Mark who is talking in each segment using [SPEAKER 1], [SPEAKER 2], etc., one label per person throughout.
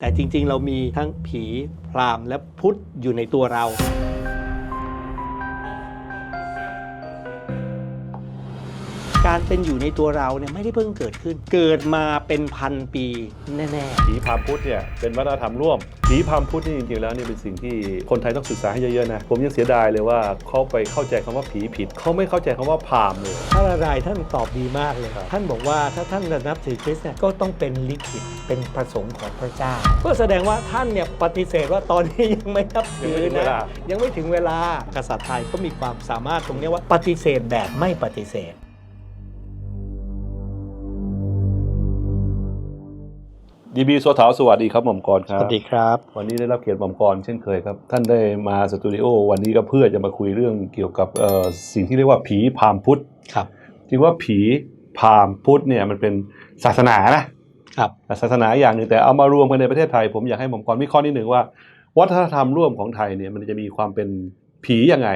[SPEAKER 1] แต่จริงๆเรามีทั้งผีพรามและพุทธอยู่ในตัวเรา การเป็นอยู่ในตัวเราเนี่ยไม่ได้เพิ่งเกิดขึ้น เกิดมาเป็นพันปีแน่
[SPEAKER 2] ผีพราหมณ์พุทธเนี่ยเป็นวัฒนธรรมร่วมผีพราหมณ์พุทธนี่จริงๆแล้วเนี่ยเป็นสิ่งที่คนไทยต้องศึกษาให้เยอะๆนะผมยังเสียดายเลยว่าเขาไปเข้าใจคำว่าผีผิดเขาไม่เข้าใจคำว่าพราหมณ์เลย
[SPEAKER 1] ๆพระนารายณ์ท่านตอบดีมากเลยท่านบอกว่าถ้าท่านจะนับถือคริสต์เนี่ยก็ต้องเป็นลิขิตเป็นประสงค์ของพระเจ้า ก็แสดงว่าท่านเนี่ยปฏิเสธว่าตอนนี้ยังไม่นับถือ
[SPEAKER 2] ยังไม่ถึงเว
[SPEAKER 1] นะ
[SPEAKER 2] ลา
[SPEAKER 1] ยังไม่ถึงเวลากษัตริย์ไทยก็มีความสามารถตรงเนี้ยว่าปฏิเสธแบบไม่ปฏิเสธ
[SPEAKER 2] ดีบีโซถาวสวัสดีครับหม่อมกรค
[SPEAKER 1] ส
[SPEAKER 2] รับ
[SPEAKER 1] วัสดีครับ
[SPEAKER 2] วันนี้ได้รับเกียรติหม่อมกรเช่นเคยครับ ท่านได้มาสตูดิโอวันนี้ก็เพื่อจะมาคุยเรื่องเกี่ยวกับเอ่อสิ่งที่เรียกว่าผีพราหมณ์พุทธ
[SPEAKER 1] ครับ
[SPEAKER 2] จริงว่าผีพราหมณ์พุทธเนี่ยมันเป็นศาสนานะ
[SPEAKER 1] ครับ
[SPEAKER 2] ศาสนาอย่างหนึ่งแต่เอามารวมกันในประเทศไทย ผมอยากให้ผมก่อนวิเคราะห์นิดหนึ่งว่า วัฒนธรรมร่วมของไทยเนี่ยมันจะมีความเป็นผียังไง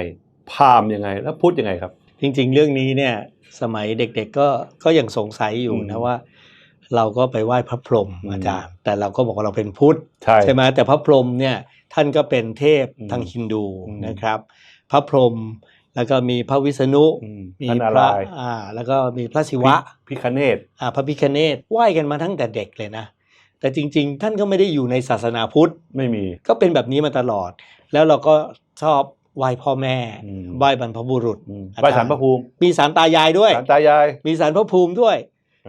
[SPEAKER 2] พราหมณ์ยังไง และพุทธยังไงครับ
[SPEAKER 1] จริง ๆ เรื่องนี้เนี่ยสมัยเด็ก ๆ ก็ก็ยังสงสัยอยู่
[SPEAKER 2] อื
[SPEAKER 1] นะ
[SPEAKER 2] ม
[SPEAKER 1] ว่า เราก็ไปไหว้พระพรหม
[SPEAKER 2] อืม
[SPEAKER 1] อาจารย์แต่เราก็บอกว่าเราเป็นพุทธ
[SPEAKER 2] ใช่
[SPEAKER 1] ไหมแต่พระพรหมเนี่ยท่านก็เป็นเทพ
[SPEAKER 2] อืม
[SPEAKER 1] ทางฮินดู
[SPEAKER 2] อืม
[SPEAKER 1] นะครับ พระพรหมแล้วก็มีพระวิษณุ
[SPEAKER 2] อืม
[SPEAKER 1] มี
[SPEAKER 2] พระนา
[SPEAKER 1] พระ
[SPEAKER 2] รายณ์
[SPEAKER 1] อ่าแล้วก็มีพระศิวะ
[SPEAKER 2] พิคเนต
[SPEAKER 1] อ่าพระพิคเนตไหว้กันมาตั้งแต่เด็กเลยนะแต่จริง ๆ ท่านก็ไม่ได้อยู่ในศาสนาพุทธ
[SPEAKER 2] ไม่มี
[SPEAKER 1] ก็เป็นแบบนี้มาตลอด แล้วเราก็ชอบไหว้พ่อแม่
[SPEAKER 2] อืม
[SPEAKER 1] ไหว้บรรพบุรุษ
[SPEAKER 2] อืม
[SPEAKER 1] อาจารย์
[SPEAKER 2] ไหว้สารพระภูมิ
[SPEAKER 1] มีสารตายายด้วย
[SPEAKER 2] สารตายาย
[SPEAKER 1] มีสารพระภูมิด้วย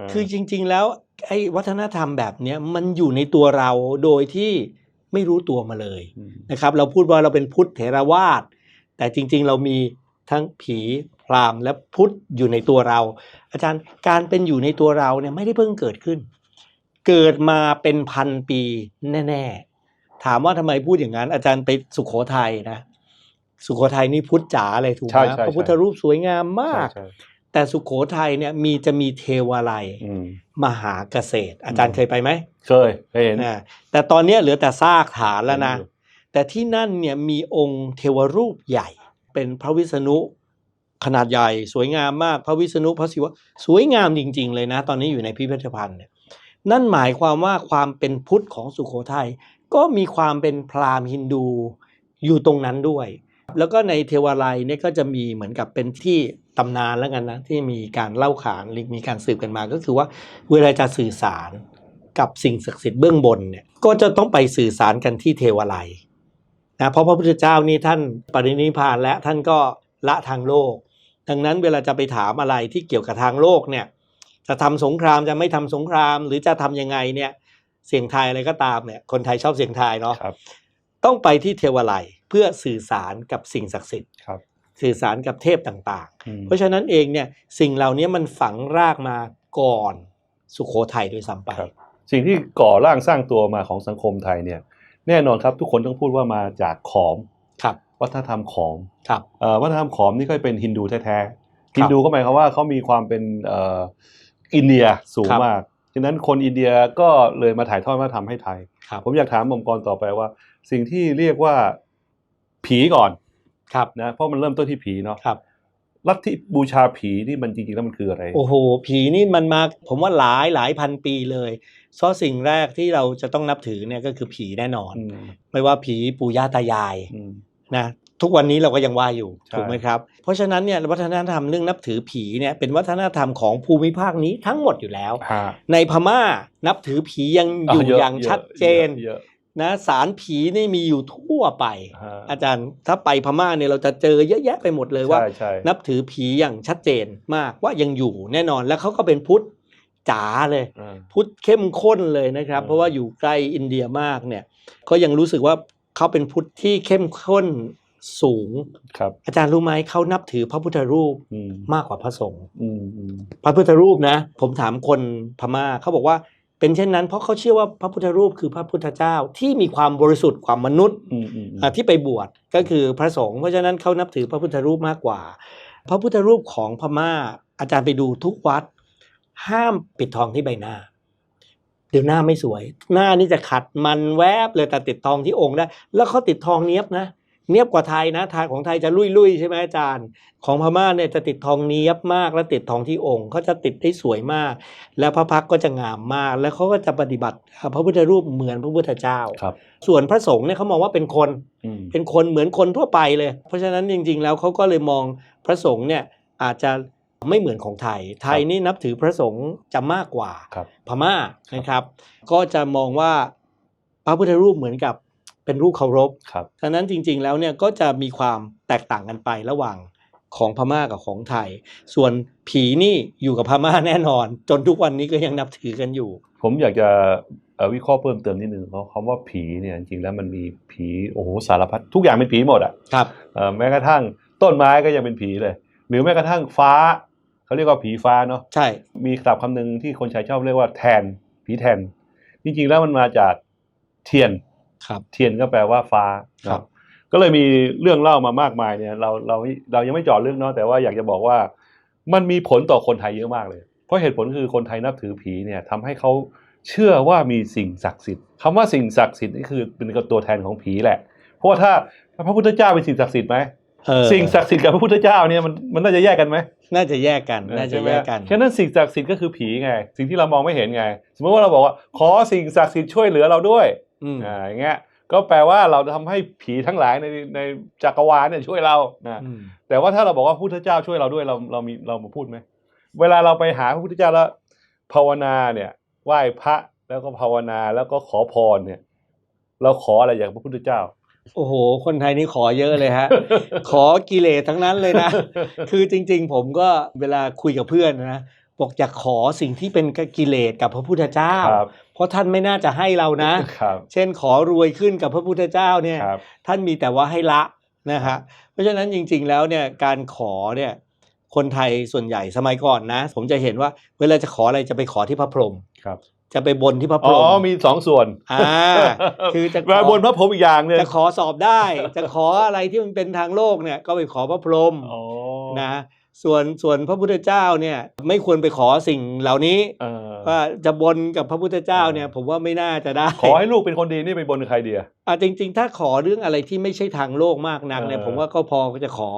[SPEAKER 1] าคือจริง ๆ แล้วไอ้วัฒนธรรมแบบเนี้ยมันอยู่ในตัวเราโดยที่ไม่รู้ตัวมาเลย
[SPEAKER 2] ม
[SPEAKER 1] นะครับ เราพูดว่าเราเป็นพุทธเถรวาทแต่จริง ๆ เรามีทั้งผีพราหมณ์และพุทธอยู่ในตัวเรา อาจารย์การเป็นอยู่ในตัวเราเนี่ยไม่ได้เพิ่งเกิดขึ้น เกิดมาเป็นพันปีแน่ ๆ ถามว่าทำไมพูดอย่างนั้น อาจารย์ไปสุโขทัยนะ สุโขทัยนี่พุทธจ๋าเลยถูกไห
[SPEAKER 2] ใช่
[SPEAKER 1] ม
[SPEAKER 2] ใช่
[SPEAKER 1] พระพุทธรูปสวยงามมาก
[SPEAKER 2] ใช่
[SPEAKER 1] แต่สุโขทัยเนี่ยมีจะมีเทวาลัย
[SPEAKER 2] อืม
[SPEAKER 1] มหาเกษตร อาจารย์เคยไปไหม
[SPEAKER 2] เคยเคยเห็น
[SPEAKER 1] อ่าแต่ตอนเนี้ยเหลือแต่ซากฐานแล้วนะ
[SPEAKER 2] เห็อยู่
[SPEAKER 1] แต่ที่นั่นเนี่ยมีองค์เทวรูปใหญ่ เป็นพระวิษณุขนาดใหญ่ สวยงามมากพระวิษณุพระศิวะสวยงามจริง ๆ เลยนะ ตอนนี้อยู่ในพิพิธภัณฑ์เนี่ยนั่นหมายความว่าความเป็นพุทธของสุโขทัยก็มีความเป็นพราหมณ์ฮินดูอยู่ตรงนั้นด้วย แล้วก็ในเทวาลัยเนี่ยก็จะมีเหมือนกับเป็นที่ ตำนานแล้วกันนะที่มีการเล่าขานหรือมีการสืบกันมาก็คือว่าเวลาจะสื่อสารกับสิ่งศักดิ์สิทธิ์เบื้องบนเนี่ยก็จะต้องไปสื่อสารกันที่เทวาลัยนะเพราะพระพุทธเจ้านี่ท่านปรินิพพานและท่านก็ละทางโลก ดังนั้นเวลาจะไปถามอะไรที่เกี่ยวกับทางโลกเนี่ยจะทำสงครามจะไม่ทำสงคราม หรือจะทำยังไงเนี่ยเสียงไทายอะไรก็ตามเนี่ยคนไทยชอบเสียงไทายเนาะ
[SPEAKER 2] ครับ
[SPEAKER 1] ต้องไปที่เทวาลัยเพื่อสื่อสารกับสิ่งศักดิ์สิทธิ์
[SPEAKER 2] ครับ
[SPEAKER 1] สื่อสารกับเทพต่าง
[SPEAKER 2] อืม
[SPEAKER 1] ๆเพราะฉะนั้นเองเนี่ยสิ่งเหล่านี้มันฝังรากมาก่อนสุโขทัยด้วยซ้ำไป
[SPEAKER 2] ครับสิ่งที่ก่อร่างสร้างตัวมาของสังคมไทยเนี่ยแน่นอนครับทุกคนต้องพูดว่ามาจากขอม
[SPEAKER 1] ครับ
[SPEAKER 2] วัฒนธรรมขอม
[SPEAKER 1] ครับ
[SPEAKER 2] เอ่อวัฒนธรรมขอมนี่ก็เป็นฮินดูแท้
[SPEAKER 1] ครั
[SPEAKER 2] ๆ
[SPEAKER 1] บ
[SPEAKER 2] ฮินดูก็หมายความว่าเขามีความเป็นเอ่ออินเดียสูง
[SPEAKER 1] ครับ
[SPEAKER 2] มากฉะนั้นคนอินเดียก็เลยมาถ่ายทอดวัฒนธรรมให้ไทย
[SPEAKER 1] ครับ
[SPEAKER 2] ผมอยากถามหมอมกรต่อไปว่า สิ่งที่เรียกว่าผีก่อน
[SPEAKER 1] ครับ
[SPEAKER 2] นะเพราะมันเริ่มต้นที่ผีเนาะ
[SPEAKER 1] ครับ
[SPEAKER 2] ลัทธิบูชาผีนี่มันจริงๆแล้วมันคืออะไร
[SPEAKER 1] โอ้โห ผีนี่มันมาผมว่าหลายหลายพันปีเลยเพราะสิ่งแรกที่เราจะต้องนับถือเนี่ยก็คือผีแน่นอน
[SPEAKER 2] อืม
[SPEAKER 1] ไม่ว่าผีปู่ย่าตายาย
[SPEAKER 2] อืม
[SPEAKER 1] นะทุกวันนี้เราก็ยังว่าอยู่
[SPEAKER 2] ใช่
[SPEAKER 1] ถูกไหมครับ เพราะฉะนั้นเนี่ยวัฒนธรรมเรื่องนับถือผีเนี่ยเป็นวัฒนธรรมของภูมิภาคนี้ทั้งหมดอยู่แล้ว
[SPEAKER 2] ฮะ
[SPEAKER 1] ในพม่านับถือผียังอยู่
[SPEAKER 2] เะ
[SPEAKER 1] อย่างชัดเจน
[SPEAKER 2] เยอะ
[SPEAKER 1] นะสารผีนี่มีอยู่ทั่วไป
[SPEAKER 2] ฮะ
[SPEAKER 1] อาจารย์ถ้าไปพม่าเนี่ยเราจะเจอเยอะแยะไปหมดเลยว่า
[SPEAKER 2] ใช่ใช่
[SPEAKER 1] นับถือผีอย่างชัดเจนมากว่ายังอยู่แน่นอนแล้วเขาก็เป็นพุทธจ๋าเลย
[SPEAKER 2] อ่า
[SPEAKER 1] พุทธเข้มข้นเลยนะครับ
[SPEAKER 2] อืม
[SPEAKER 1] เพราะว่าอยู่ใกล้อินเดียมากเนี่ยก็ยังรู้สึกว่าเขาเป็นพุทธที่เข้มข้นสูง
[SPEAKER 2] ครับ
[SPEAKER 1] อาจารย์รู้ไหมเขานับถือพระพุทธรูป
[SPEAKER 2] อืม
[SPEAKER 1] มากกว่าพระสงฆ์
[SPEAKER 2] อืมอืม
[SPEAKER 1] พระพุทธรูปนะ ผมถามคนพม่าเขาบอกว่า เป็นเช่นนั้น เพราะเขาเชื่อว่าพระพุทธรูปคือพระพุทธเจ้าที่มีความบริสุทธิ์ความมนุษย์
[SPEAKER 2] อืมอืมอืม
[SPEAKER 1] อ่าที่ไปบวชก็คือพระสงฆ์เพราะฉะนั้นเขานับถือพระพุทธรูปมากกว่า พระพุทธรูปของพม่าอาจารย์ไปดูทุกวัด ห้ามปิดทองที่ใบหน้า เดี๋ยวหน้าไม่สวย หน้านี่จะขัดมันแวบเลยแต่ติดทองที่องค์ได้ แล้วเขาติดทองเนี้ยบนะ เนียบกว่าไทยนะไทยของไทยจะลุยลุยๆใช่ไหมอาจารย์ ของพม่าเนี่ยจะติดทองเนียบมากและติดทองที่องค์เขาจะติดได้สวยมาก แล้วพระพักตร์ก็จะงามมาก แล้วเขาก็จะปฏิบัติพระพุทธรูปเหมือนพระพุทธเจ้า
[SPEAKER 2] ครับ
[SPEAKER 1] ส่วนพระสงฆ์เนี่ยเขามองว่าเป็นคน
[SPEAKER 2] อืม
[SPEAKER 1] เป็นคนเหมือนคนทั่วไปเลย เพราะฉะนั้นจริง ๆ แล้วเขาก็เลยมองพระสงฆ์เนี่ยอาจจะไม่เหมือนของไทย ไทยนี่นับถือพระสงฆ์จะมากกว่า
[SPEAKER 2] ครับ
[SPEAKER 1] พม่านะครับ ก็จะมองว่าพระพุทธรูปเหมือนกับ เป็นรูปเคารพ
[SPEAKER 2] ครับ
[SPEAKER 1] ฉะนั้นจริง ๆ แล้วเนี่ยก็จะมีความแตกต่างกันไประหว่างของพม่ากับของไทย ส่วนผีนี่อยู่กับพม่าแน่นอน จนทุกวันนี้ก็ยังนับถือกันอยู่
[SPEAKER 2] ผมอยากจะเอ่อวิเคราะห์เพิ่มเติมนิดนึงเพราะคำว่าผีเนี่ยจริงๆแล้วมันมีผีโอ้โหสารพัดทุกอย่างเป็นผีหมดอะ
[SPEAKER 1] ครับ
[SPEAKER 2] เอ่อแม้กระทั่งต้นไม้ก็ยังเป็นผีเลย หรือแม้กระทั่งฟ้าเขาเรียกว่าผีฟ้าเนาะ
[SPEAKER 1] ใช่
[SPEAKER 2] มีศัพท์คำหนึ่งที่คนใช้ชอบเรียกว่าแทนผีแทน จริงๆแล้วมันมาจากเทียน
[SPEAKER 1] ครับ
[SPEAKER 2] เทียนก็แปลว่าฟ้า
[SPEAKER 1] ครับ
[SPEAKER 2] ก็เลยมีเรื่องเล่ามามากมายเนี่ยเราเราเรายังไม่เจาะเรื่องเนาะแต่ว่าอยากจะบอกว่า มันมีผลต่อคนไทยเยอะมากเลย เพราะเหตุผลคือคนไทยนับถือผีเนี่ยทำให้เขาเชื่อว่ามีสิ่งศักดิ์สิทธิ์คำว่าสิ่งศักดิ์สิทธิ์นี่คือเป็นตัวแทนของผีแหละ เพราะว่าถ้าถ้าพระพุทธเจ้าเป็นสิ่งศักดิ์สิทธิ์ไหม
[SPEAKER 1] เออ
[SPEAKER 2] สิ่งศักดิ์สิทธิ์กับพระพุทธเจ้าเนี่ยมันมันน่าจะแยกกันไหม
[SPEAKER 1] น่าจะแยกกัน น่าจะ
[SPEAKER 2] ใช่ไหม
[SPEAKER 1] แยกกัน
[SPEAKER 2] ฉะนั้นสิ่งศักดิ์สิทธิ์ก็คือผีไง สิ่งที่เรามองไม่เห็นไง สมมติว่าเราบอกว่า ขอสิ่งศักดิ์สิทธิ์ช่วยเหลือเราด้วย
[SPEAKER 1] อืม
[SPEAKER 2] อ่าอย่างเงี้ยก็แปลว่าเราทำให้ผีทั้งหลายในในจักรวาลเนี่ยช่วยเรานะ
[SPEAKER 1] อืม
[SPEAKER 2] แต่ว่าถ้าเราบอกว่าพระพุทธเจ้าช่วยเราด้วยเราเรามีเรามาพูดไหมเวลาเราไปหาพระพุทธเจ้าแล้วภาวนาเนี่ยไหว้พระแล้วก็ภาวนาแล้วก็ขอพรเนี่ย เราขออะไรจากพระพุทธเจ้า
[SPEAKER 1] โอ้โห คนไทยนี่ขอเยอะเลยฮะ ขอกิเลสทั้งนั้นเลยนะ คือจริง ๆ ผมก็เวลาคุยกับเพื่อนนะ บอกจะขอสิ่งที่เป็นกิเลสกับพระพุทธเจ้า
[SPEAKER 2] ครับ
[SPEAKER 1] เพราะท่านไม่น่าจะให้เรานะ
[SPEAKER 2] ครับ
[SPEAKER 1] เช่นขอรวยขึ้นกับพระพุทธเจ้าเนี่ย
[SPEAKER 2] ครับ
[SPEAKER 1] ท่านมีแต่ว่าให้ละนะฮะเพราะฉะนั้นจริง ๆ แล้วเนี่ยการขอเนี่ยคนไทยส่วนใหญ่สมัยก่อนนะ ผมจะเห็นว่าเวลาจะขออะไรจะไปขอที่พระพรหม
[SPEAKER 2] ครับ
[SPEAKER 1] จะไปบนที่พระพ
[SPEAKER 2] อ๋
[SPEAKER 1] ร
[SPEAKER 2] อ
[SPEAKER 1] หม
[SPEAKER 2] มีสองส่วน
[SPEAKER 1] อ่าคือจะขอ
[SPEAKER 2] มาบนพระพรหมอีกอย่างเลย
[SPEAKER 1] จะขอสอบได้ จะขออะไรที่มันเป็นทางโลกเนี่ยก็ไปขอพระพรหม
[SPEAKER 2] อ๋อ
[SPEAKER 1] นะ ส่วนส่วนพระพุทธเจ้าเนี่ยไม่ควรไปขอสิ่งเหล่านี้
[SPEAKER 2] เออ
[SPEAKER 1] ว่าจะบนกับพระพุทธเจ้าเนี่ย ผมว่าไม่น่าจะได้
[SPEAKER 2] ขอให้ลูกเป็นคนดีนี่ไปบนกับใครเดีย
[SPEAKER 1] อะจริง ๆ ถ้าขอเรื่องอะไรที่ไม่ใช่ทางโลกมากนักเนี่ย
[SPEAKER 2] เออ
[SPEAKER 1] ผมว่าก็พอจะขอ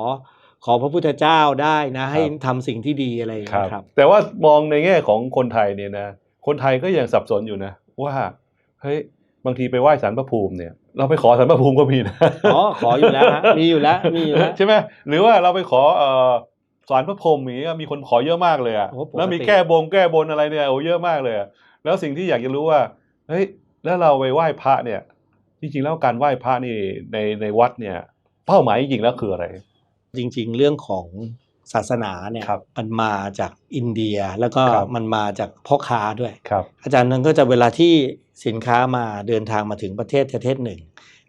[SPEAKER 1] ขอพระพุทธเจ้าได้นะ ให้
[SPEAKER 2] ครับ
[SPEAKER 1] ทำสิ่งที่ดีอะไรอย่าง
[SPEAKER 2] ครั
[SPEAKER 1] เงี้
[SPEAKER 2] บ
[SPEAKER 1] ยครับ
[SPEAKER 2] แต่ว่ามองในแง่ของคนไทยเนี่ยนะ คนไทยก็ยังสับสนอยู่นะ ว่าเฮ้ยบางทีไปไหว้สารพระภูมิเนี่ย เราไปขอสารพระภูมิก็มีนะ
[SPEAKER 1] อ๋อขออยู่แล้วฮะมีอยู่แล้วมีอยู่แล้ว
[SPEAKER 2] ใช่ไหมหรือว่าเราไปขอเอ่อ สารพระพรหมอย่างเงี้ยมีคนขอเยอะมากเลยอะ
[SPEAKER 1] โอ้ปกติ
[SPEAKER 2] แล้วมีแก้บงแก้บนอะไรเนี่ยโอ้เยอะมากเลยอะแล้วสิ่งที่อยากจะรู้ว่าเฮ้ยแล้วเราไปไหว้พระเนี่ย จริงๆแล้วการไหว้พระนี่ในในวัดเนี่ย เป้าหมายจริงๆแล้วคืออะไร
[SPEAKER 1] จริงๆ เรื่องของศาสนาเนี่ย
[SPEAKER 2] ครับ
[SPEAKER 1] มันมาจากอินเดียแล้วก็
[SPEAKER 2] ครับ
[SPEAKER 1] มันมาจากพ่อค้าด้วย
[SPEAKER 2] ครับ
[SPEAKER 1] อาจารย์นั้นก็จะเวลาที่สินค้ามาเดินทางมาถึงประเทศประเทศหนึ่ง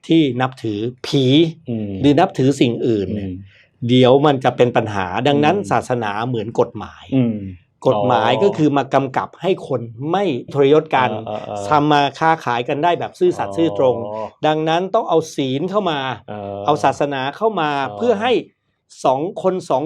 [SPEAKER 1] ที่นับถือผี
[SPEAKER 2] อืม
[SPEAKER 1] หรือนับถือสิ่งอื่น
[SPEAKER 2] อื
[SPEAKER 1] เนี่ย
[SPEAKER 2] ม
[SPEAKER 1] เดี๋ยวมันจะเป็นปัญหาดังนั้น
[SPEAKER 2] อืม
[SPEAKER 1] ศาสนาเหมือนกฎหมาย
[SPEAKER 2] อืม
[SPEAKER 1] กฎหมาย
[SPEAKER 2] อ๋อ
[SPEAKER 1] ก็คือมากำกับให้คนไม่ทรยศกัน
[SPEAKER 2] อ่าอ่า
[SPEAKER 1] ทำมาค้าขายกันได้แบบซื่อสัตย์ซื่อตรง ดังนั้นต้องเอาศีลเข้ามา เอาศาสนาเข้ามา
[SPEAKER 2] อ๋อ
[SPEAKER 1] เพื่อให้สองคนสอง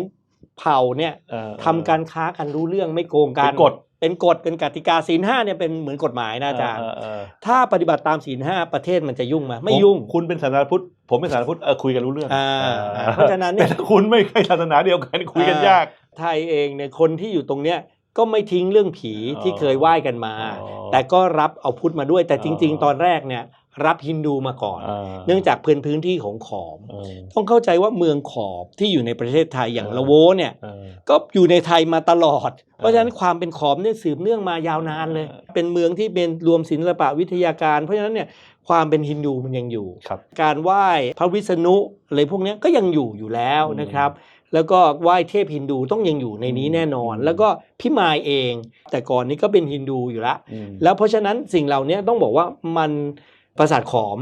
[SPEAKER 1] เผ่าเนี่ย
[SPEAKER 2] เอ่อ
[SPEAKER 1] ทำการค้ากันรู้เรื่องไม่โกงกัน
[SPEAKER 2] เป็นกฎ
[SPEAKER 1] เป็นกฎเป็นกติกาศีลห้าเนี่ยเป็นเหมือนกฎหมายนะอาจารย์
[SPEAKER 2] เเออ
[SPEAKER 1] ถ้าปฏิบัติตามศีลห้าประเทศมันจะยุ่งไหมาไม่
[SPEAKER 2] ผม
[SPEAKER 1] ยุ่ง
[SPEAKER 2] คุณเป็นศาสนาพุทธผมเป็นศาสนาพุทธเออคุยกันรู้เรื่อง
[SPEAKER 1] อ่า
[SPEAKER 2] อ่
[SPEAKER 1] อ่าเพราะฉะนั้นเนี่ย
[SPEAKER 2] แต่ถ้าคุณไม่ใช่ศาสนาเดียวกันคุยกันยาก
[SPEAKER 1] ไทยเองเนี่ยคนที่อยู่ตรงเนี้ยก็ไม่ทิ้งเรื่องผี
[SPEAKER 2] อ๋อ
[SPEAKER 1] ที่เคยไหว้กันมา
[SPEAKER 2] อ๋อ
[SPEAKER 1] แต่ก็รับเอาพุทธมาด้วยแต่จริง
[SPEAKER 2] อ๋อ
[SPEAKER 1] ๆตอนแรกเนี่ย รับฮินดูมาก่อนาเนื่องจากพื้นพื้นที่ของขอม
[SPEAKER 2] เออ
[SPEAKER 1] ต้องเข้าใจว่าเมืองขอมที่อยู่ในประเทศไทยอย่าง
[SPEAKER 2] เออ
[SPEAKER 1] ละโวเนี่ย
[SPEAKER 2] เออ
[SPEAKER 1] ก็อยู่ในไทยมาตลอด เพราะฉะนั้นความเป็นขอมเนี่ยสืบเนื่องมายาวนานเลย
[SPEAKER 2] เออ
[SPEAKER 1] เป็นเมืองที่เป็นรวมศิลปะวิทยาการ เพราะฉะนั้นเนี่ยความเป็นฮินดูมันยังอยู่
[SPEAKER 2] ครับ
[SPEAKER 1] การไหว้พระวิษณุอะไรพวกเนี้ยก็ยังอยู่อยู่แล้ว
[SPEAKER 2] อืม
[SPEAKER 1] นะครับ แล้วก็ไหว้เทพฮินดูต้องยังอยู่ในนี้แน่นอน
[SPEAKER 2] อืม
[SPEAKER 1] แล้วก็พิมายเอง แต่ก่อนนี้ก็เป็นฮินดูอยู่ละ
[SPEAKER 2] อืม
[SPEAKER 1] แล้วเพราะฉะนั้นสิ่งเหล่านี้ต้องบอกว่ามัน ปราสาทขอม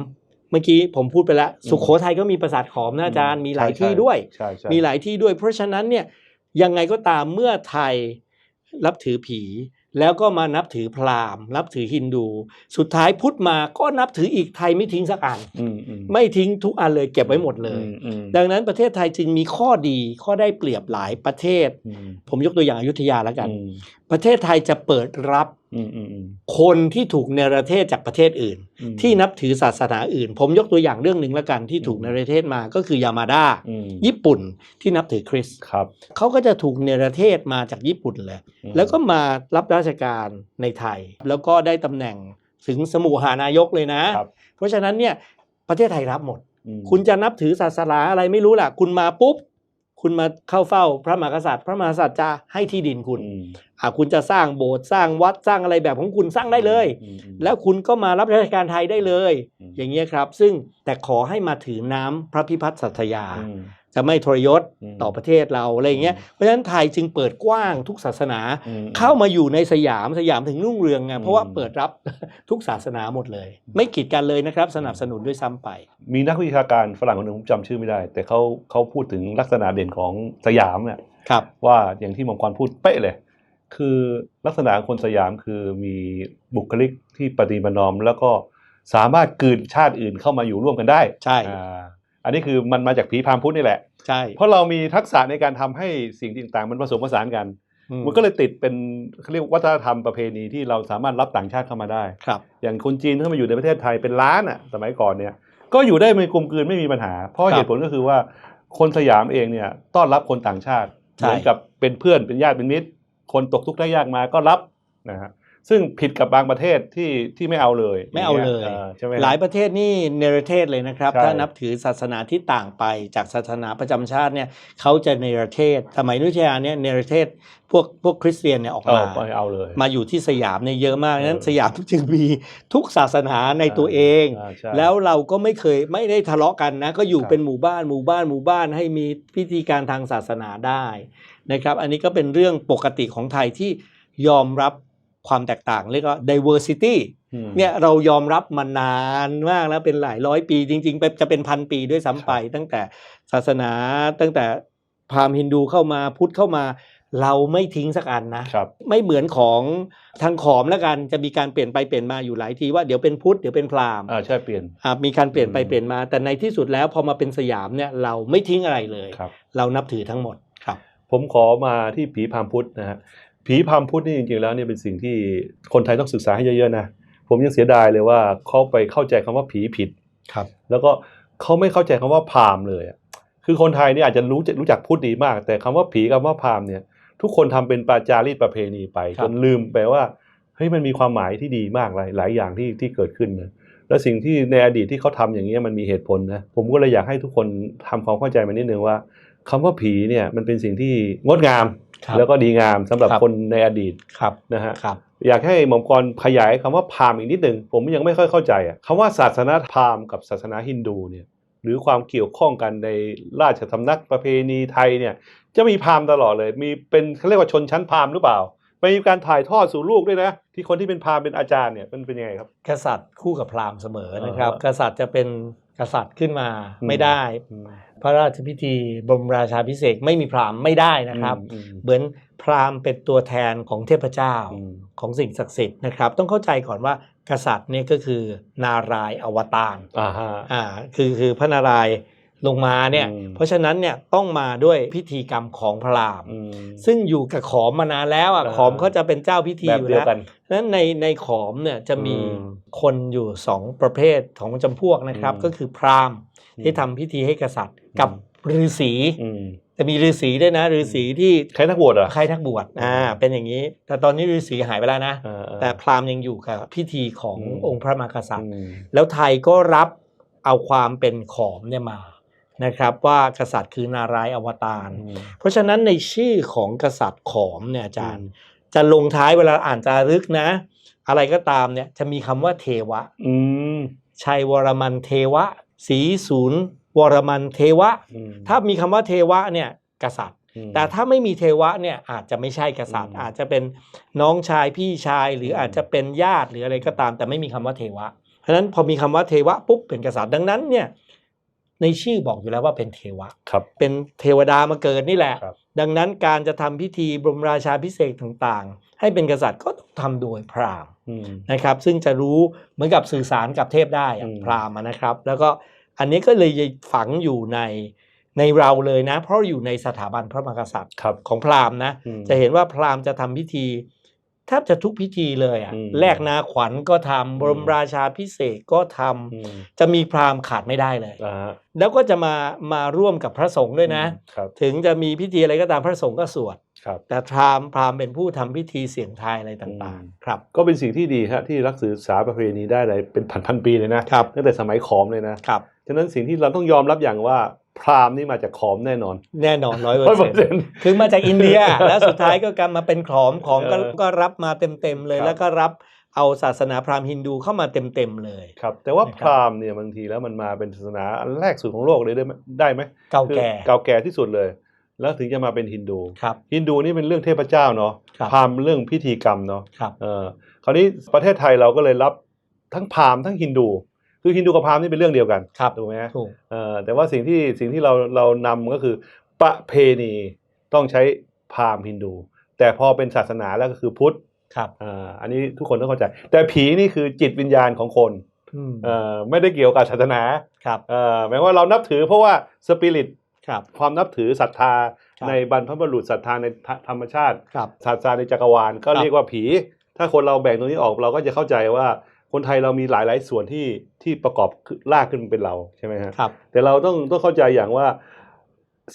[SPEAKER 1] เมื่อกี้ผมพูดไปแล้ว สุโขทัยก็มีปราสาทขอมนะอาจารย์มีหลายที่ด้วย
[SPEAKER 2] ใช่ใช่
[SPEAKER 1] มีหลายที่ด้วย เพราะฉะนั้นเนี่ยยังไงก็ตามเมื่อไทยรับถือผี แล้วก็มานับถือพราหมณ์นับถือฮินดู สุดท้ายพุทธมาก็นับถืออีกไทยไม่ทิ้งสักอัน
[SPEAKER 2] อืมอืม
[SPEAKER 1] ไม่ทิ้งทุกอันเลยเก็บไว้หมดเลย
[SPEAKER 2] อืมอืม
[SPEAKER 1] ดังนั้นประเทศไทยจึงมีข้อดีข้อได้เปรียบหลายประเทศ
[SPEAKER 2] อืม
[SPEAKER 1] ผมยกตัวอย่างอยุธยาแล้วกัน
[SPEAKER 2] อืม
[SPEAKER 1] ประเทศไทยจะเปิดรับ
[SPEAKER 2] อืมอืมอืม
[SPEAKER 1] คนที่ถูกเนรเทศจากประเทศอื่น
[SPEAKER 2] อืม
[SPEAKER 1] ที่นับถือศาสนาอื่น ผมยกตัวอย่างเรื่องหนึ่งละกันที่ถูก
[SPEAKER 2] อืม
[SPEAKER 1] เนรเทศมาก็คือยามาดา
[SPEAKER 2] อืม
[SPEAKER 1] ญี่ปุ่นที่นับถือคริสต์
[SPEAKER 2] ครับ
[SPEAKER 1] เขาก็จะถูกเนรเทศมาจากญี่ปุ่นเลย
[SPEAKER 2] อืม
[SPEAKER 1] แล้วก็มารับราชการในไทย แล้วก็ได้ตำแหน่งถึงสมุหานายกเลยนะ
[SPEAKER 2] ครับ
[SPEAKER 1] เพราะฉะนั้นเนี่ยประเทศไทยรับหมด
[SPEAKER 2] อืม
[SPEAKER 1] คุณจะนับถือศาสนาอะไรไม่รู้ล่ะ คุณมาปุ๊บ คุณมาเข้าเฝ้าพระมหากษัตริย์ พระมหากษัตริย์จะให้ที่ดินคุณ
[SPEAKER 2] อืม
[SPEAKER 1] อ่าคุณจะสร้างโบสถ์สร้างวัดสร้างอะไรแบบของคุณสร้างได้เลย
[SPEAKER 2] อืมอืม
[SPEAKER 1] แล้วคุณก็มารับราชการไทยได้เลย
[SPEAKER 2] อืม
[SPEAKER 1] อย่างเงี้ยครับ ซึ่งแต่ขอให้มาถือน้ำพระพิพัฒน์สัตยา
[SPEAKER 2] อืม
[SPEAKER 1] จะไม่ทรยศ
[SPEAKER 2] อืม
[SPEAKER 1] ต่อประเทศเราอะไรอย่างเงี้ย
[SPEAKER 2] อืม
[SPEAKER 1] เพราะฉะนั้นไทยจึงเปิดกว้างทุกศาสนา
[SPEAKER 2] อืม
[SPEAKER 1] เข้ามาอยู่ในสยามสยามถึงรุ่งเรืองไง
[SPEAKER 2] อืม
[SPEAKER 1] เพราะว่าเปิดรับทุกศาสนาหมดเลย ไม่กีดกันเลยนะครับ สนับสนุนด้วยซ้ำไป
[SPEAKER 2] มีนักวิชาการฝรั่งคนหนึ่งผมจำชื่อไม่ได้ แต่เขาเขาพูดถึงลักษณะเด่นของสยามเนี่ย
[SPEAKER 1] ครับ
[SPEAKER 2] ว่าอย่างที่มังกรพูดเป๊ะเลยคือลักษณะของคนสยามคือมีบุคลิกที่ปฏิบัตินอม แล้วก็สามารถกลืนชาติอื่นเข้ามาอยู่ร่วมกันได้
[SPEAKER 1] ใช่
[SPEAKER 2] อ่าอันนี้คือมันมาจากผีพรามพุทธนี่แหละ
[SPEAKER 1] ใช่
[SPEAKER 2] เพราะเรามีทักษะในการทำให้สิ่งต่างๆ มันผสมผสานกัน
[SPEAKER 1] อื
[SPEAKER 2] มันก็เลยติดเป็นเขาเรียกวัฒนธรรมประเพณีที่เราสามารถรับต่างชาติเข้ามาได้
[SPEAKER 1] ครับ
[SPEAKER 2] อย่างคนจีนเข้ามาอยู่ในประเทศไทยเป็นล้านอะสมัยก่อนเนี่ย ก็อยู่ได้ไม่กลมกลืนไม่มีปัญหา เพราะ
[SPEAKER 1] ครับ
[SPEAKER 2] เหตุผลก็คือว่าคนสยามเองเนี่ยต้อนรับคนต่างชาติ
[SPEAKER 1] ใช่
[SPEAKER 2] เหมือนกับเป็นเพื่อนเป็นญาติเป็นมิตรคนตกทุกข์ได้ยากมาก็รับนะฮะ ซึ่งผิดกับบางประเทศที่ที่ไม่เอาเลย
[SPEAKER 1] ไม่เอาเลย
[SPEAKER 2] งงี้ใช่ไหม
[SPEAKER 1] หลายประเทศนี่เนรเทศเลยนะครับ
[SPEAKER 2] ใช่
[SPEAKER 1] ถ้านับถือศาสนาที่ต่างไปจากศาสนาประจำชาติเนี่ยเขาจะเนรเทศ สมัยอนุชยาเนี่ยเนรเทศพวกพวกคริสเตียนเนี่ยออก
[SPEAKER 2] เอา
[SPEAKER 1] มา
[SPEAKER 2] ไม่เอาเลย
[SPEAKER 1] มาอยู่ที่สยามเนี่ยเยอะมาก
[SPEAKER 2] เออ
[SPEAKER 1] นั้นสยามจึงมีทุกศาสนาในตัวเองา
[SPEAKER 2] ใช่
[SPEAKER 1] แล้วเราก็ไม่เคยไม่ได้ทะเลาะกันนะก็อยู่
[SPEAKER 2] ครับ
[SPEAKER 1] เป็นหมู่บ้านหมู่บ้านหมู่บ้านให้มีพิธีการทางศาสนาได้นะครับ อันนี้ก็เป็นเรื่องปกติของไทยที่ยอมรับ ความแตกต่างเรียกว่า diversity
[SPEAKER 2] อืม
[SPEAKER 1] เนี่ยเรายอมรับมานานมากแล้วเป็นหลายร้อยปีจริงๆไปจะเป็นพันปีด้วยซ้ำไป ตั้งแต่ศาสนาตั้งแต่พราหมณ์ฮินดูเข้ามาพุทธเข้ามา เราไม่ทิ้งสักอันนะ
[SPEAKER 2] ครับ
[SPEAKER 1] ไม่เหมือนของทางขอมแล้วกันจะมีการเปลี่ยนไปเปลี่ยนมาอยู่หลายทีว่าเดี๋ยวเป็นพุทธเดี๋ยวเป็นพราหมณ์
[SPEAKER 2] อ่าใช่เปลี่ยน
[SPEAKER 1] อะมีการเปลี่ยนไป
[SPEAKER 2] อืม
[SPEAKER 1] เปลี่ยนมา แต่ในที่สุดแล้วพอมาเป็นสยามเนี่ยเราไม่ทิ้งอะไรเลย
[SPEAKER 2] ครับ
[SPEAKER 1] เรานับถือทั้งหมดครับ
[SPEAKER 2] ผมขอมาที่ผีพรามพุทธนะฮะ ผีพรามพุทธนี่จริงๆแล้วเนี่ยเป็นสิ่งที่คนไทยต้องศึกษาให้เยอะๆนะผมยังเสียดายเลยว่าเขาไปเข้าใจคำว่าผีผิด
[SPEAKER 1] ครับ
[SPEAKER 2] แล้วก็เขาไม่เข้าใจคำว่าพราหมณ์เลยอะคือคนไทยเนี่ยอาจจะรู้จักรู้จักพุทธดีมาก แต่คำว่าผีกับว่าพราหมณ์เนี่ย ทุกคนทำเป็นปาจารีตประเพณีไป
[SPEAKER 1] ครั
[SPEAKER 2] จ
[SPEAKER 1] บ
[SPEAKER 2] นลืมไปว่าเฮ้ยมันมีความหมายที่ดีมากหลายหลายอย่างที่ที่เกิดขึ้นนะแล้วสิ่งที่ในอดีตที่เขาทำอย่างนี้ยมันมีเหตุผลนะผมก็เลยอยากให้ทุกคนทำความเข้าใจมานิดนึงว่าคำว่าผีเนี่ยมันเป็นสิ่งที่งดงาม
[SPEAKER 1] ครับ
[SPEAKER 2] แล้วก็ดีงามสำหรับ
[SPEAKER 1] ครับ
[SPEAKER 2] คนในอดีต
[SPEAKER 1] ครับ
[SPEAKER 2] นะฮะ
[SPEAKER 1] ครับ
[SPEAKER 2] อยากให้หม่อมกรขยายคำว่าพราหมณ์อีกนิดหนึ่งผมยังไม่ค่อยเข้าใจอะคำว่าศาสนาพราหมณ์กับศาสนาฮินดูเนี่ยหรือความเกี่ยวข้องกันในราชสำนักประเพณีไทยเนี่ยจะมีพราหมณ์ตลอดเลย มีเป็นเขาเรียกว่าชนชั้นพราหมณ์หรือเปล่าไม่มีการถ่ายทอดสู่ลูกด้วยนะ ที่คนที่เป็นพราหมณ์เป็นอาจารย์เนี่ยมันเป็นยังไงครับ
[SPEAKER 1] กษัตริย์คู่กับพราหมณ์เสมอนะครับ
[SPEAKER 2] อ่าฮะ
[SPEAKER 1] กษัตริย์จะเป็น กษัตริย์ขึ้นมา
[SPEAKER 2] อืม
[SPEAKER 1] ไม่ได้ พระราชพิธีบรมราชาพิเศษกไม่มีพราหมณ์ไม่ได้นะครับ
[SPEAKER 2] อืม
[SPEAKER 1] เหมือนพราหมณ์เป็นตัวแทนของเทพเจ้า
[SPEAKER 2] อืม
[SPEAKER 1] ของสิ่งศักดิ์สิทธิ์นะครับ ต้องเข้าใจก่อนว่ากษัตริย์เนี่ยก็คือ นารายณ์อวตาร
[SPEAKER 2] อ่าฮะ
[SPEAKER 1] อ่าคือคือพระนารายณ์ ลงมาเนี่ย
[SPEAKER 2] อืม
[SPEAKER 1] เพราะฉะนั้นเนี่ยต้องมาด้วยพิธีกรรมของพราหมณ์
[SPEAKER 2] อืม
[SPEAKER 1] ซึ่งอยู่กับขอมมานานแล้วอะ
[SPEAKER 2] อ่า
[SPEAKER 1] ขอมเขาจะเป็นเจ้าพิธี
[SPEAKER 2] แบบ
[SPEAKER 1] อยู่
[SPEAKER 2] เดียว
[SPEAKER 1] แล้ว
[SPEAKER 2] กัน
[SPEAKER 1] นั้นในในขอมเนี่ยจะมี
[SPEAKER 2] อืม
[SPEAKER 1] คนอยู่สองประเภทของจำพวกนะครับ
[SPEAKER 2] อืม
[SPEAKER 1] ก็คือพราหมณ์ที่ทำพิธีให้กษัตริย์ กับฤาษี
[SPEAKER 2] อืม
[SPEAKER 1] จะมีฤาษีด้วยนะฤาษีที่
[SPEAKER 2] ใครนักบวชเหรอะ
[SPEAKER 1] ใครทักบวชอ่าเป็นอย่างนี้ แต่ตอนนี้ฤาษีหายไปแล้วนะแต่พราหมณ์ยังอยู่กับพิธีของ
[SPEAKER 2] อืม
[SPEAKER 1] องค์พระมหากษัตริย์แล้วไทยก็รับเอาความเป็นขอมเนี่ยมา นะครับว่ากษัตริย์คือนารายณ์อวตาร เพราะฉะนั้นในชื่อของกษัตริย์ขอมเนี่ยอาจารย์ จะลงท้ายเวลาอ่านจารึกนะ อะไรก็ตามเนี่ยจะมีคำว่าเทวะ
[SPEAKER 2] อืม
[SPEAKER 1] ชัยวรมันเทวะศรีศูนย์วรมันเทวะ
[SPEAKER 2] อืม
[SPEAKER 1] ถ้ามีคำว่าเทวะเนี่ยกษัตริย์
[SPEAKER 2] อืม
[SPEAKER 1] แต่ถ้าไม่มีเทวะเนี่ยอาจจะไม่ใช่กษัตริย์
[SPEAKER 2] อืม
[SPEAKER 1] อาจจะเป็นน้องชายพี่ชายหรือ
[SPEAKER 2] ม
[SPEAKER 1] อาจจะเป็นญาติหรืออะไรก็ตาม แต่ไม่มีคำว่าเทวะ เพราะฉะนั้นพอมีคำว่าเทวะปุ๊บเป็นกษัตริย์ดังนั้นเนี่ย ในชื่อบอกอยู่แล้วว่าเป็นเทวะ
[SPEAKER 2] ครับ
[SPEAKER 1] เป็นเทวดามาเกิดนี่แหละ
[SPEAKER 2] ครับ
[SPEAKER 1] ดังนั้นการจะทำพิธีบรมราชาพิเศษกต่างๆ ให้เป็นกษัตริย์ก็ต้องทำโดยพราหมณ์
[SPEAKER 2] อืม
[SPEAKER 1] นะครับ ซึ่งจะรู้เหมือนกับสื่อสารกับเทพได้อะ
[SPEAKER 2] อืม
[SPEAKER 1] พราหมณ์อะนะครับ แล้วก็อันนี้ก็เลยฝังอยู่ในในเราเลยนะ เพราะอยู่ในสถาบันพระมหากษัตริย์
[SPEAKER 2] ครับ
[SPEAKER 1] ของพราหมณ์นะ
[SPEAKER 2] อืม
[SPEAKER 1] จะเห็นว่าพราหมณ์จะทำพิธี แทบจะทุกพิธีเลยอะ
[SPEAKER 2] อืม
[SPEAKER 1] แลกนาขวัญก็ทำบรมราชาพิเศษกก็ทำ
[SPEAKER 2] อืม
[SPEAKER 1] จะมีพราหมณ์ขาดไม่ได้เลย
[SPEAKER 2] อ่าฮะ
[SPEAKER 1] แล้วก็จะมามาร่วมกับพระสงฆ์ด้วยนะ
[SPEAKER 2] ครับ
[SPEAKER 1] ถึงจะมีพิธีอะไรก็ตามพระสงฆ์ก็สวด
[SPEAKER 2] ครับ
[SPEAKER 1] แต่พราหมณ์พราหมณ์เป็นผู้ทำพิธีเสียงทายอะไรต่าง
[SPEAKER 2] อืม
[SPEAKER 1] ๆครับ
[SPEAKER 2] ก็เป็นสิ่งที่ดีฮะที่รักษาประเพณีได้เลยเป็นพันพันๆปีเลยนะครับตั้งแต่สมัยขอมเลยนะครับฉะนั้นสิ่งที่เราต้องยอมรับอย่างว่า พราหมณ์นี่มาจากขอมแน่นอน
[SPEAKER 1] แน่นอนร้อยเปอ
[SPEAKER 2] ร้อย
[SPEAKER 1] ร์
[SPEAKER 2] เปอร์
[SPEAKER 1] เซ็
[SPEAKER 2] เซ็
[SPEAKER 1] น
[SPEAKER 2] น
[SPEAKER 1] ต์
[SPEAKER 2] ต์
[SPEAKER 1] คือมาจากอินเดีย แล้วสุดท้ายก็กลับมาเป็นขอมของก็
[SPEAKER 2] เออ
[SPEAKER 1] ก็รับมาเต็มๆเลย
[SPEAKER 2] ครับ
[SPEAKER 1] แล้วก็รับเอาศาสนาพราหมณ์ฮินดูเข้ามาเต็มๆเลย
[SPEAKER 2] ครับ แต่ว่า
[SPEAKER 1] นะครับ
[SPEAKER 2] พราหมณ์เนี่ยบางทีแล้วมันมาเป็นศาสนาอันแรกสุดของโลกเลยได้ไหมได้ไหม
[SPEAKER 1] เก่า
[SPEAKER 2] คือ
[SPEAKER 1] แก่
[SPEAKER 2] เก่าแก่ที่สุดเลย แล้วถึงจะมาเป็นฮินดู
[SPEAKER 1] ครับ
[SPEAKER 2] ฮินดูนี่เป็นเรื่องเทพเจ้าเนาะ
[SPEAKER 1] ครับ
[SPEAKER 2] พราหมณ์เรื่องพิธีกรรมเนาะ
[SPEAKER 1] ครับ
[SPEAKER 2] เออคราวนี้ประเทศไทยเราก็เลยรับทั้งพราหมณ์ทั้งฮินดู คือฮินดูกับพราหมณ์นี่เป็นเรื่องเดียวกัน
[SPEAKER 1] ครับ
[SPEAKER 2] ถูกไหมฮะ
[SPEAKER 1] ถูก
[SPEAKER 2] เออแต่ว่าสิ่งที่สิ่งที่เราเรานำก็คือประเพณีต้องใช้พราหมณ์ฮินดู แต่พอเป็นศาสนาแล้วก็คือพุทธ
[SPEAKER 1] ครับ
[SPEAKER 2] อ่าอันนี้ทุกคนต้องเข้าใจ แต่ผีนี่คือจิตวิญญาณของคน
[SPEAKER 1] อืม
[SPEAKER 2] เอ่อไม่ได้เกี่ยวกับศาสนา
[SPEAKER 1] ครับ
[SPEAKER 2] เอ่อหมายว่าเรานับถือเพราะว่าสปิริต
[SPEAKER 1] ครับ
[SPEAKER 2] ความนับถือศรัทธา
[SPEAKER 1] ครับ
[SPEAKER 2] ในบรรพบุรุษศรัทธาในธรรมชาติ
[SPEAKER 1] ครับ
[SPEAKER 2] ศรัทธาในจักรวาลก็
[SPEAKER 1] ครับ
[SPEAKER 2] เรียกว่าผี ถ้าคนเราแบ่งตรงนี้ออกเราก็จะเข้าใจว่า คนไทยเรามีหลายๆส่วนที่ที่ประกอบลากขึ้นเป็นเราใช่ไหมฮะ
[SPEAKER 1] ครับ
[SPEAKER 2] แต่เราต้องต้องเข้าใจอย่างว่า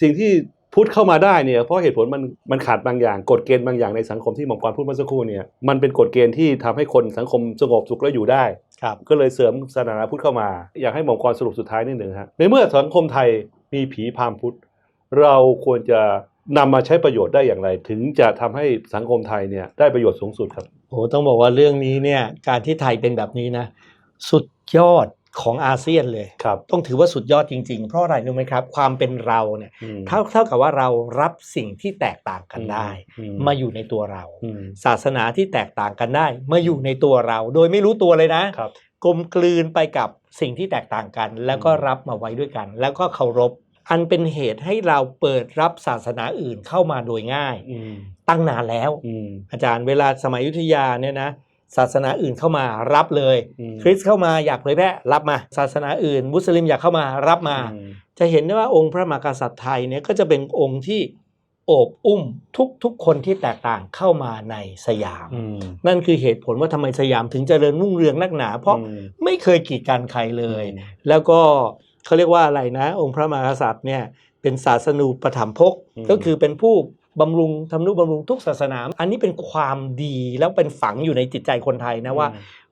[SPEAKER 2] สิ่งที่พุทธเข้ามาได้เนี่ยเพราะเหตุผลมันมันขาดบางอย่างกฎเกณฑ์บางอย่างในสังคมที่หมอมกรพูดเมื่อสักครู่เนี่ยมันเป็นกฎเกณฑ์ที่ทำให้คนสังคมสงบสุขและอยู่ได้
[SPEAKER 1] ครับ
[SPEAKER 2] ก็เลยเสริมศาสนาพุทธเข้ามา อยากให้หมอมกรสรุปสุดท้ายนิดหนึ่งฮะในเมื่อสังคมไทยมีผีพราหมณ์พุทธ เราควรจะ นำมาใช้ประโยชน์ได้อย่างไร ถึงจะทำให้สังคมไทยเนี่ยได้ประโยชน์สูงสุดครับ
[SPEAKER 1] โอ้ต้องบอกว่าเรื่องนี้เนี่ยการที่ไทยเป็นแบบนี้นะ สุดยอดของอาเซียนเลย
[SPEAKER 2] ครับ
[SPEAKER 1] ต้องถือว่าสุดยอดจริงๆ เพราะอะไรรู้ไหมครับ ความเป็นเราเนี่ย
[SPEAKER 2] อืม
[SPEAKER 1] เท่าเท่ากับว่าเรารับสิ่งที่แตกต่างกันได้
[SPEAKER 2] อื
[SPEAKER 1] มาอยู่ในตัวเรา
[SPEAKER 2] อืม
[SPEAKER 1] ศาสนาที่แตกต่างกันได้มาอยู่ในตัวเรา โดยไม่รู้ตัวเลยนะ
[SPEAKER 2] ครับ
[SPEAKER 1] กลมกลืนไปกับสิ่งที่แตกต่างกัน แล้วก็
[SPEAKER 2] อืม
[SPEAKER 1] รับมาไว้ด้วยกัน แล้วก็เคารพ อันเป็นเหตุให้เราเปิดรับศาสนาอื่นเข้ามาโดยง่าย
[SPEAKER 2] อืม
[SPEAKER 1] ตั้งนานแล้ว
[SPEAKER 2] อืม
[SPEAKER 1] อาจารย์เวลาสมัยอยุธยาเนี่ยนะศาสนาอื่นเข้ามารับเลย
[SPEAKER 2] อืม
[SPEAKER 1] คริสต์เข้ามาอยากเผยแพร่รับมา ศาสนาอื่น มุสลิมอยากเข้ามารับมา
[SPEAKER 2] อืม
[SPEAKER 1] จะเห็นได้ว่าองค์พระมหากษัตริย์ไทยเนี่ยก็จะเป็นองค์ที่โอบอุ้มทุกทุกคนที่แตกต่างเข้ามาในสยาม
[SPEAKER 2] อืม
[SPEAKER 1] นั่นคือเหตุผลว่าทำไมสยามถึงเจริญรุ่งเรืองนักหนา เพราะ
[SPEAKER 2] อืม
[SPEAKER 1] ไม่เคยกีดกันใครเลย
[SPEAKER 2] อืม
[SPEAKER 1] แล้วก็ เขาเรียกว่าอะไรนะ องค์พระมหากษัตริย์เนี่ยเป็นศาสนูปถัมภก
[SPEAKER 2] อืม
[SPEAKER 1] ก็คือเป็นผู้บำรุงทำนุบำรุงทุกศาสนา อันนี้เป็นความดีแล้วเป็นฝังอยู่ในจิตใจคนไทยนะว่า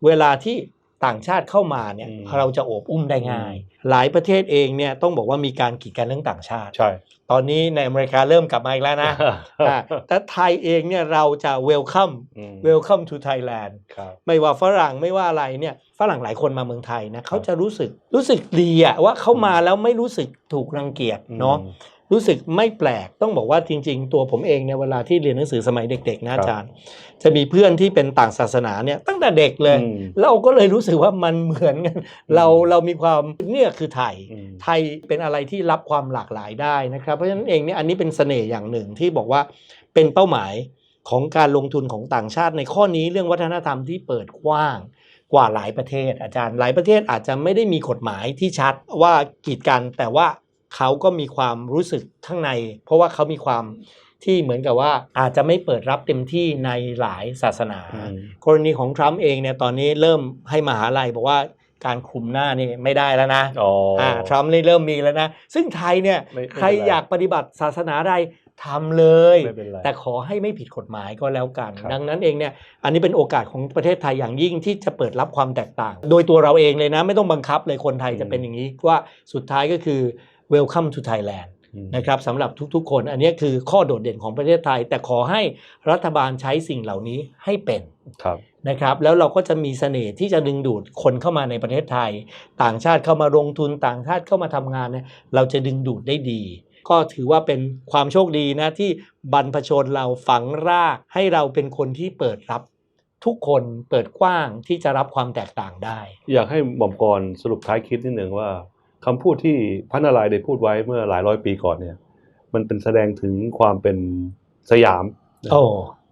[SPEAKER 1] เวลาที่ ต่างชาติเข้ามาเนี่ย
[SPEAKER 2] อืม
[SPEAKER 1] เราจะโอบอุ้มได้ง่าย หลายประเทศเองเนี่ยต้องบอกว่ามีการกีดกันเรื่องต่างชาติ
[SPEAKER 2] ใช่
[SPEAKER 1] ตอนนี้ในอเมริกาเริ่มกลับมาอีกแล้วนะอ่าแต่ไทยเองเนี่ยเราจะ welcome
[SPEAKER 2] อืม
[SPEAKER 1] welcome to Thailand
[SPEAKER 2] ครับ
[SPEAKER 1] ไม่ว่าฝรั่งไม่ว่าอะไรเนี่ยฝรั่งหลายคนมาเมืองไทยนะเขาจะรู้สึกรู้สึกดีอะว่าเขามาแล้วไม่รู้สึกถูกรังเกียจเนาะ
[SPEAKER 2] อืม
[SPEAKER 1] รู้สึกไม่แปลกต้องบอกว่าจริง ๆ ตัวผมเองเนี่ยเวลาที่เรียนหนังสือสมัยเด็กๆนะอาจารย์ จะมีเพื่อนที่เป็นต่างศาสนาเนี่ยตั้งแต่เด็กเลย
[SPEAKER 2] อืม
[SPEAKER 1] เราก็เลยรู้สึกว่ามันเหมือนกันเราเรามีความเนี่ยคือไทย
[SPEAKER 2] อืม
[SPEAKER 1] ไทยเป็นอะไรที่รับความหลากหลายได้นะครับ เพราะฉะนั้นเองเนี่ยอันนี้เป็นเสน่ห์อย่างหนึ่งที่บอกว่าเป็นเป้าหมายของการลงทุนของต่างชาติในข้อนี้เรื่องวัฒนธรรมที่เปิดกว้างกว่าหลายประเทศ อาจารย์หลายประเทศอาจจะไม่ได้มีกฎหมายที่ชัดว่ากีดกันแต่ว่า เขาก็มีความรู้สึกข้างใน เพราะว่าเขามีความที่เหมือนกับว่าอาจจะไม่เปิดรับเต็มที่ในหลายศาสนา
[SPEAKER 2] อืม
[SPEAKER 1] กรณีของทรัมป์เองเนี่ยตอนนี้เริ่มให้มหาลัยบอกว่าการคลุมหน้านี่ไม่ได้แล้วนะ
[SPEAKER 2] อ๋ออ
[SPEAKER 1] อ่าทรัมป์นี่เริ่มมีแล้วนะ ซึ่งไทยเนี่ย
[SPEAKER 2] ไม่ไม่เป็นไร
[SPEAKER 1] ใครอยากปฏิบัติศาสนาใดทำเลย
[SPEAKER 2] ไม่เป็นไร
[SPEAKER 1] แต่ขอให้ไม่ผิดกฎหมายก็แล้วกัน
[SPEAKER 2] ครับ
[SPEAKER 1] ดังนั้นเองเนี่ยอันนี้เป็นโอกาสของประเทศไทยอย่างยิ่งที่จะเปิดรับความแตกต่าง โดยตัวเราเองเลยนะ ไม่ต้องบังคับเลยคนไทยจะเป็นอย่างนี้ว่าสุดท้ายก็คือ welcome to Thailand
[SPEAKER 2] อืม
[SPEAKER 1] นะครับสำหรับทุกๆ คนอันนี้คือข้อโดดเด่นของประเทศไทย แต่ขอให้รัฐบาลใช้สิ่งเหล่านี้ให้เป็น
[SPEAKER 2] ครับ
[SPEAKER 1] นะครับแล้วเราก็จะมีเสน่ห์ที่จะดึงดูดคนเข้ามาในประเทศไทย ต่างชาติเข้ามาลงทุนต่างชาติเข้ามาทำงานเนี่ยเราจะดึงดูดได้ดี ก็ถือว่าเป็นความโชคดีนะที่บรรพชนเราฝังรากให้เราเป็นคนที่เปิดรับทุกคนเปิดกว้างที่จะรับความแตกต่างได้
[SPEAKER 2] อยากให้หม่อมกรสรุปท้ายคลิปนิดหนึ่งว่า คำพูดที่พระนารายณ์ได้พูดไว้เมื่อหลายร้อยปีก่อนเนี่ย มันเป็นแสดงถึงความเป็นสยาม
[SPEAKER 1] โอ้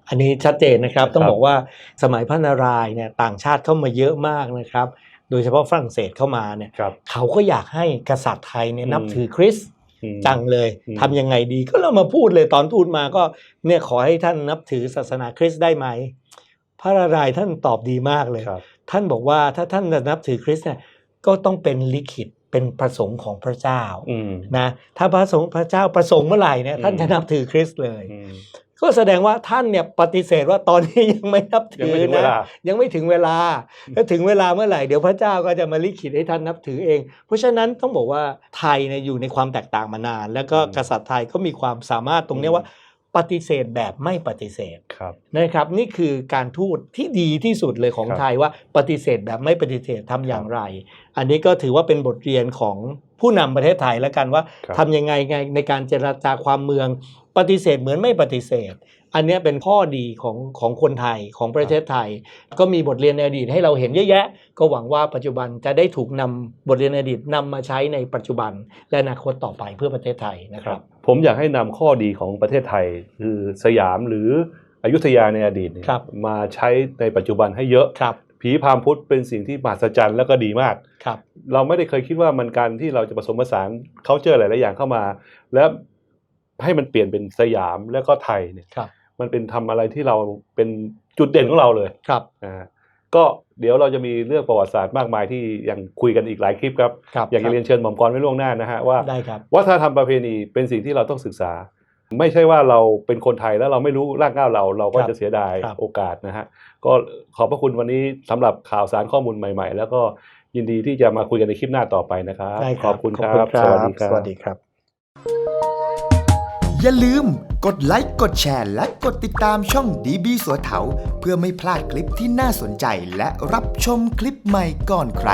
[SPEAKER 1] อันนี้ชัดเจนนะครับ
[SPEAKER 2] ครับ
[SPEAKER 1] ต้องบอกว่าสมัยพระนารายณ์เนี่ยต่างชาติเข้ามาเยอะมากนะครับ โดยเฉพาะฝรั่งเศสเข้ามาเนี่ย
[SPEAKER 2] ครับ
[SPEAKER 1] เขาก็อยากให้กษัตริย์ไทยเนี่ย
[SPEAKER 2] อืม
[SPEAKER 1] นับถือคริสต์
[SPEAKER 2] อืม
[SPEAKER 1] จังเลย
[SPEAKER 2] อืม
[SPEAKER 1] ทำยังไงดีก็เรามาพูดเลยตอนทูตมาก็เนี่ยขอให้ท่านนับถือศาสนาคริสต์ได้ไหม พระนารายณ์ท่านตอบดีมากเลย
[SPEAKER 2] ครับ
[SPEAKER 1] ท่านบอกว่าถ้าท่านจะนับถือคริสต์เนี่ยก็ต้องเป็นลิขิต เป็นประสงค์ของพระเจ้า
[SPEAKER 2] อืม
[SPEAKER 1] นะถ้าพระสงฆ์พระเจ้าประสงค์เมื่อไหร่เนี่ย
[SPEAKER 2] อืม
[SPEAKER 1] ท่านจะนับถือคริสต์เลย
[SPEAKER 2] อืม
[SPEAKER 1] ก็แสดงว่าท่านเนี่ยปฏิเสธว่าตอนนี้ยังไม่นับ
[SPEAKER 2] ยัง
[SPEAKER 1] ถือ
[SPEAKER 2] ไม่ถึงเว
[SPEAKER 1] นะ
[SPEAKER 2] ลา
[SPEAKER 1] ยังไม่ถึงเวลาถ้าถึงเวลาเมื่อไหร่เดี๋ยวพระเจ้าก็จะมาลิขิตให้ท่านนับถือเอง เพราะฉะนั้นต้องบอกว่าไทยเนี่ยอยู่ในความแตกต่างมานาน แล้วก็
[SPEAKER 2] อืม
[SPEAKER 1] กษัตริย์ไทยก็มีความสามารถตรงเนี้ย
[SPEAKER 2] อืม
[SPEAKER 1] ว่า ปฏิเสธแบบไม่ปฏิเสธ
[SPEAKER 2] ครับ
[SPEAKER 1] นะครับ นี่คือการทูตที่ดีที่สุดเลยของ
[SPEAKER 2] ครับ
[SPEAKER 1] ไทยว่าปฏิเสธแบบไม่ปฏิเสธทำอย่างไร อันนี้ก็ถือว่าเป็นบทเรียนของผู้นำประเทศไทยแล้วกันว่า
[SPEAKER 2] ครับ
[SPEAKER 1] ทำยังไงไงในการเจรจาความเมือง ปฏิเสธเหมือนไม่ปฏิเสธ อันเนี้ยเป็นข้อดีของของคนไทยของประเทศไทย ก็มีบทเรียนในอดีตให้เราเห็นเยอะแยะ ก็หวังว่าปัจจุบันจะได้ถูกนำบทเรียนในอดีตนำมาใช้ในปัจจุบัน และอนาคตต่อไปเพื่อประเทศไทยนะค
[SPEAKER 2] ค
[SPEAKER 1] รั
[SPEAKER 2] รับบผมอยากให้นำข้อดีของประเทศไทย คือสยามหรืออยุธยาในอดีตเนี่ย
[SPEAKER 1] ครับ
[SPEAKER 2] มาใช้ในปัจจุบันให้เยอะ
[SPEAKER 1] ครับ
[SPEAKER 2] ผีพรามพุทธเป็นสิ่งที่มหัศจรรย์แล้วก็ดีมาก
[SPEAKER 1] ครับ
[SPEAKER 2] เราไม่ได้เคยคิดว่ามันการที่เราจะผสมผสานเขาเจอหลาย ๆ อย่างเข้ามา แล้วให้มันเปลี่ยนเป็นสยามแล้วก็ไทยเนี่ย
[SPEAKER 1] ครับ
[SPEAKER 2] มันเป็นทำอะไรที่เราเป็นจุดเด่นของเราเลย
[SPEAKER 1] ครับ
[SPEAKER 2] นะฮะก็เดี๋ยวเราจะมีเรื่องประวัติศาสตร์มากมายที่ยังคุยกันอีกหลายคลิปครับ
[SPEAKER 1] ครับ
[SPEAKER 2] อยากจะเรียนเชิญหม่อมกรไว้ล่วงหน้านะฮะว่า
[SPEAKER 1] ได้ครับ
[SPEAKER 2] วัฒนธรรมประเพณีเป็นสิ่งที่เราต้องศึกษา ไม่ใช่ว่าเราเป็นคนไทยแล้วเราไม่รู้รากเหง้าเราเราก็
[SPEAKER 1] ครับ
[SPEAKER 2] จะเสียดาย
[SPEAKER 1] ครับ
[SPEAKER 2] โอกาสนะฮะก็ขอบพระคุณวันนี้สำหรับข่าวสารข้อมูลใหม่ ๆ แล้วก็ยินดีที่จะมาคุยกันในคลิปหน้าต่อไปนะครับ
[SPEAKER 1] ได้
[SPEAKER 2] ขอบคุณครับ
[SPEAKER 1] ข
[SPEAKER 2] สวัสดีครับ
[SPEAKER 1] สวัสดีครับ
[SPEAKER 3] อย่าลืมกดไลค์กดแชร์และกดติดตามช่องดีบีสัวเถาเพื่อไม่พลาดคลิปที่น่าสนใจและรับชมคลิปใหม่ก่อนใคร